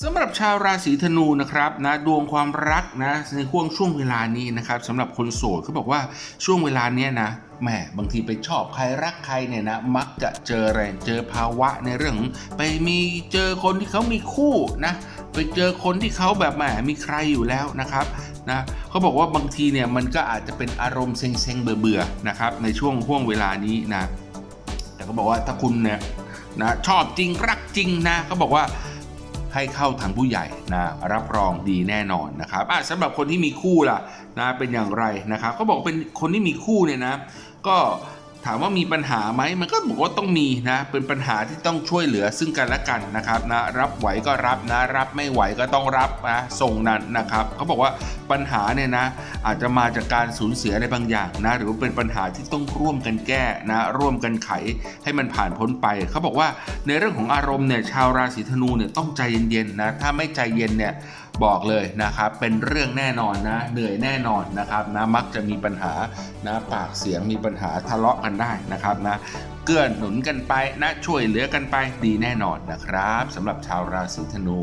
สำหรับชาวราศีธนูนะครับนะดวงความรักนะในห่วงช่วงเวลานี้นะครับสำหรับคนโสดเขาบอกว่าช่วงเวลาเนี้ยนะแหมบางทีไปชอบใครรักใครเนี่ยนะมักจะเจออะไรเจอภาวะในเรื่องของไปมีเจอคนที่เขามีคู่นะไปเจอคนที่เขาแบบแหมมีใครอยู่แล้วนะครับนะเขาบอกว่าบางทีเนี่ยมันก็อาจจะเป็นอารมณ์เซ็งๆเบื่อๆนะครับในช่วงห่วงเวลานี้นะแต่เขาบอกว่าถ้าคุณเนี่ยนะชอบจริงรักจริงนะเขาบอกว่า ให้เข้าทางผู้ใหญ่นะรับรองดีแน่นอนนะครับสำหรับคนที่มีคู่ล่ะนะเป็นอย่างไรนะครับเขาบอกเป็นคนที่มีคู่เนี่ยนะก็ ถามว่ามีปัญหาไหมมันก็บอกว่าต้องมีนะ เป็นปัญหาที่ต้องช่วยเหลือซึ่งกันและกันนะครับนะรับไหวก็รับนะ รับไม่ไหวก็ต้องรับนะส่งนั้นนะครับเขาบอกว่าปัญหาเนี่ยนะ อาจจะมาจากการสูญเสียอะไรบางอย่างนะ หรือว่าเป็นปัญหาที่ต้องร่วมกันแก้นะ ร่วมกันไขให้มันผ่านพ้นไปเขาบอกว่าในเรื่องของอารมณ์เนี่ยชาวราศีธนูเนี่ยต้องใจเย็นๆนะถ้าไม่ใจเย็นเนี่ยบอกเลยนะครับ เป็นเรื่องแน่นอนนะ เหนื่อยแน่นอนนะครับนะมักจะมีปัญหานะปากเสียงมีปัญหาทะเลาะกันได้นะครับนะเกื้อหนุนกันไปนะช่วยเหลือกันไปดีแน่นอนนะครับสำหรับชาวราศีธนู